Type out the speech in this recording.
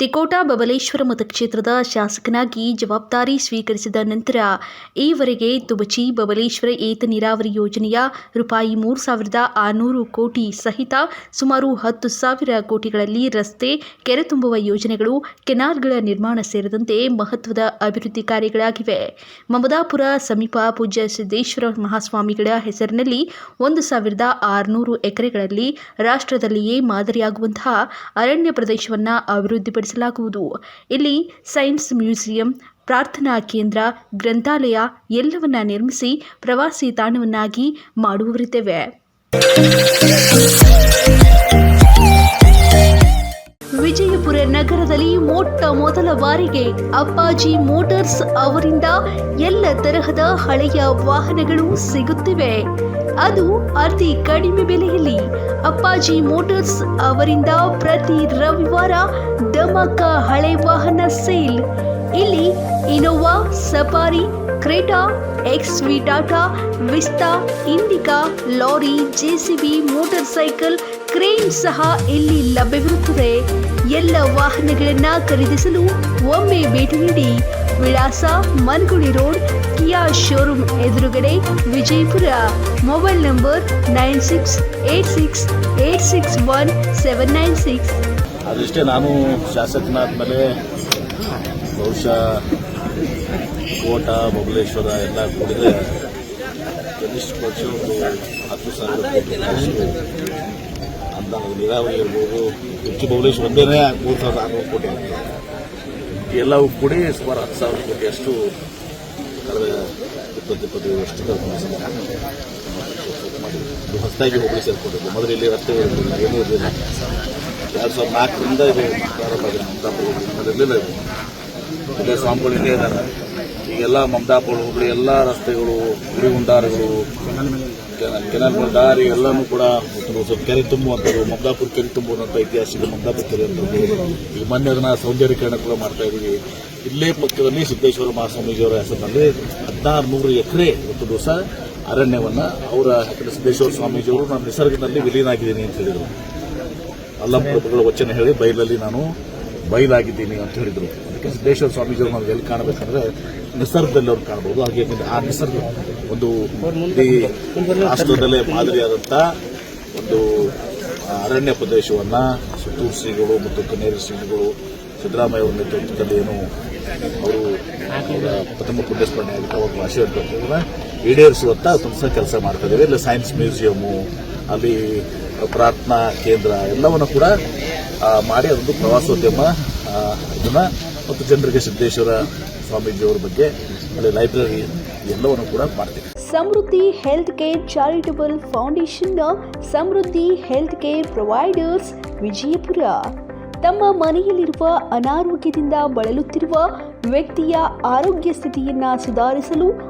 ತಿಕೋಟ ಬಬಲೇಶ್ವರ ಮತಕ್ಷೇತ್ರದ ಶಾಸಕನಾಗಿ ಜವಾಬ್ದಾರಿ ಸ್ವೀಕರಿಸಿದ ನಂತರ ಈವರೆಗೆ ತುಬಚಿ ಬಬಲೇಶ್ವರ ಏತ ನೀರಾವರಿ ಯೋಜನೆಯ ರೂಪಾಯಿ ಮೂರು ಸಾವಿರದ ಆರುನೂರು ಕೋಟಿ ಸಹಿತ ಸುಮಾರು ಹತ್ತು ಸಾವಿರ ಕೋಟಿಗಳಲ್ಲಿ ರಸ್ತೆ, ಕೆರೆ ತುಂಬುವ ಯೋಜನೆಗಳು, ಕೆನಾಲ್ಗಳ ನಿರ್ಮಾಣ ಸೇರಿದಂತೆ ಮಹತ್ವದ ಅಭಿವೃದ್ಧಿ ಕಾರ್ಯಗಳಾಗಿವೆ. ಮಮದಾಪುರ ಸಮೀಪ ಪೂಜ್ಯ ಸಿದ್ದೇಶ್ವರ ಮಹಾಸ್ವಾಮಿಗಳ ಹೆಸರಿನಲ್ಲಿ ಒಂದು ಸಾವಿರದ ಆರುನೂರು ಎಕರೆಗಳಲ್ಲಿ ರಾಷ್ಟ್ರದಲ್ಲಿಯೇ ಮಾದರಿಯಾಗುವಂತಹ ಅರಣ್ಯ ಪ್ರದೇಶವನ್ನು ಅಭಿವೃದ್ಧಿಪಡಿಸಲಾಗುವುದು ಇಲ್ಲಿ ಸೈನ್ಸ್ ಮ್ಯೂಸಿಯಂ, ಪ್ರಾರ್ಥನಾ ಕೇಂದ್ರ, ಗ್ರಂಥಾಲಯ ಎಲ್ಲವನ್ನ ನಿರ್ಮಿಸಿ ಪ್ರವಾಸಿ ತಾಣವನ್ನಾಗಿ ಮಾಡುವವರಿದ್ದೇವೆ. ವಿಜಯಪುರ ನಗರದಲ್ಲಿ ಮೊಟ್ಟ ಮೊದಲ ಬಾರಿಗೆ ಅಪ್ಪಾಜಿ ಮೋಟಾರ್ಸ್ ಅವರಿಂದ ಎಲ್ಲ ತರಹದ ಹಳೆಯ ವಾಹನಗಳು ಸಿಗುತ್ತಿವೆ. ಅದು ಅತಿ ಕಡಿಮೆ ಬೆಲೆಯಲ್ಲಿ ಅಪ್ಪಾಜಿ ಮೋಟಾರ್ಸ್ ಅವರಿಂದ ಪ್ರತಿ ರವಿವಾರ ದಮಕ ಹಳೆ ವಾಹನ ಸೇಲ್. ಇಲ್ಲಿ Innova, Safari, Creta X V Tata, Vista, Indica, lorry JCB motorcycle crane ಸಹ ಇಲ್ಲಿ ಲಭ್ಯವಿರುತ್ತದೆ? ಎಲ್ಲ ವಾಹನಗಳನ್ನ ಖರೀದಿಸಲು ಒಮ್ಮೆ ಭೇಟಿ ನೀಡಿ ವಿಳಾಸ ಮನ್ಗುಳಿ ರೋಡ್, ಕಿಯಾ ಶೋರೂಮ್ ಎದುರುಗಡೆ Vijayapura. Mobile number nine six eight six eight six one seven nine six. ಅದಷ್ಟೇ ನಾನು ಶಾಸಕನಾದ್ಮೇಲೆ ಬಹುಶಃ ಕೋಟ ಬಬಲೇಶ್ವರ ಎಲ್ಲ ಕೂಡಿದ್ರೆ ಕನಿಷ್ಠ ಪಕ್ಷ ಒಂದು ಹತ್ತು ಸಾವಿರ ಅನುದಾನ ನೀರಾವರಿ ಇರ್ಬೋದು. ಕುರ್ಚಿ ಬೌಲೇಶ್ ಒಂದೇನೇ ಮೂರು ಸಾವಿರದ ಆರುನೂರು ಕೋಟಿ ಆಗಿದೆ ಎಲ್ಲವೂ ಕೂಡಿ ಸುಮಾರು ಹತ್ತು ಸಾವಿರ ಕೋಟಿ ಅಷ್ಟು ಕಳೆದ ಇಪ್ಪತ್ತು ಇಪ್ಪತ್ತೈದು ವರ್ಷದ ಇದು ಹೊಸದಾಗಿ ಹೋಗಿ ಸೇರ್ಕೊಂಡಿದ್ದು. ಮೊದಲು ಇಲ್ಲಿ ರಸ್ತೆ ಇರಲಿಲ್ಲ ಏನೂ ಇರಲಿಲ್ಲ. ಎರಡು ಸಾವಿರದ ನಾಲ್ಕರಿಂದ ಇದು ಪ್ರಾರಂಭ ಆಗಿದೆ. ಇರಲಿಲ್ಲ ಇದು ಸ್ವಾಮಿಗಳು ಇಲ್ಲೇ ಇದ್ದಾರೆ. ಈಗೆಲ್ಲ ಮಮತಾಪುರ ಹೋಬಳಿ ಎಲ್ಲ ರಸ್ತೆಗಳು ಗುಡಿ ಗುಂಡಾರಗಳು ಕೆನ- ಕೆನಾಲ್ಗಳ, ದಾರಿ ಎಲ್ಲನೂ ಕೂಡ ಸ್ವಲ್ಪ ಕೆರೆ ತುಂಬುವಂಥದ್ದು ಮಮದಾಪುರ ಕೆರೆ ತುಂಬುವಂಥ ಐತಿಹಾಸಿಕ ಮಮದಾಪುರ ಕೆರೆ ಅಂತದ್ದು ಈಗ ಮೊನ್ನೆ ಅದನ್ನ ಸೌಂದರ್ಯೀಕರಣ ಕೂಡ ಮಾಡ್ತಾ ಇದ್ದೀವಿ. ಇಲ್ಲೇ ಪಕ್ಕದಲ್ಲಿ ಸಿದ್ದೇಶ್ವರ ಮಹಾಸ್ವಾಮೀಜಿಯವರ ಹೆಸರಿನಲ್ಲಿ ಹದಿನಾರು ನೂರು ಎಕರೆ ಒಂದು ದಿವಸ ಅರಣ್ಯವನ್ನ ಅವರ ಹೆಸರು ಸಿದ್ದೇಶ್ವರ ಸ್ವಾಮೀಜಿಯವರು ನಾನು ನಿಸರ್ಗದಲ್ಲಿ ವಿಲೀನ ಆಗಿದ್ದೀನಿ ಅಂತ ಹೇಳಿದರು. ಅಲ್ಲಮ್ಮ ವಚನ ಹೇಳಿ ಬಯಲಲ್ಲಿ ನಾನು ಬಯಲಾಗಿದ್ದೀನಿ ಅಂತ ಹೇಳಿದರು. ಅದಕ್ಕೆ ಸಿದ್ದೇಶ್ವರ ಸ್ವಾಮೀಜಿಯವರು ನಾವು ಎಲ್ಲಿ ಕಾಣಬೇಕಂದ್ರೆ ನಿಸರ್ಗದಲ್ಲಿ ಅವ್ರು ಕಾಣಬಹುದು ಹಾಗೆ ಆ ನಿಸರ್ಗ ಒಂದು ಇಡೀ ರಾಷ್ಟ್ರದಲ್ಲೇ ಮಾದರಿಯಾದಂಥ ಒಂದು ಅರಣ್ಯ ಪ್ರದೇಶವನ್ನ ಸುತ್ತೂರು ಶ್ರೀಗಳು ಮತ್ತು ಕನ್ನೇರಿ ಶ್ರೀಗಳು ಸಿದ್ದರಾಮಯ್ಯ ಅವರ ನೇತೃತ್ವದಲ್ಲಿ ಏನು ಅವರು ಪ್ರಥಮ ಪುಣ್ಯಸ್ಮರಣೆ ಆಗುತ್ತೆ. ಅವ್ರ ಆಶೀರ್ವಾದ ಈಡೇರಿಸುವಂತ ತುಂಬ ಕೆಲಸ ಮಾಡ್ತಾ ಇದ್ದೇವೆ. ಇಲ್ಲಿ ಸೈನ್ಸ್ ಮ್ಯೂಸಿಯಮ್ಮು ಅಲ್ಲಿ ಪ್ರಾರ್ಥನಾ ಕೇಂದ್ರ ಎಲ್ಲವನ್ನು ಕೂಡ ಮಾಡಿ ಅದೊಂದು ಪ್ರವಾಸೋದ್ಯಮ ಇದನ್ನ ಮತ್ತು ಜನರಿಗೆ ಸಿದ್ದೇಶ್ವರ ಸ್ವಾಮೀಜಿಯವರ ಬಗ್ಗೆ ಅಲ್ಲಿ ಲೈಬ್ರರಿ ಎಲ್ಲವನ್ನು ಕೂಡ ಮಾಡ್ತೀವಿ. Samruddhi health care charitable foundation Samruddhi health care providers Vijayapura. ತಮ್ಮ ಮನೆಯಲ್ಲಿರುವ ಅನಾರೋಗ್ಯದಿಂದ ಬಳಲುತ್ತಿರುವ ವ್ಯಕ್ತಿಯ ಆರೋಗ್ಯ ಸ್ಥಿತಿಯನ್ನು ಸುಧಾರಿಸಲು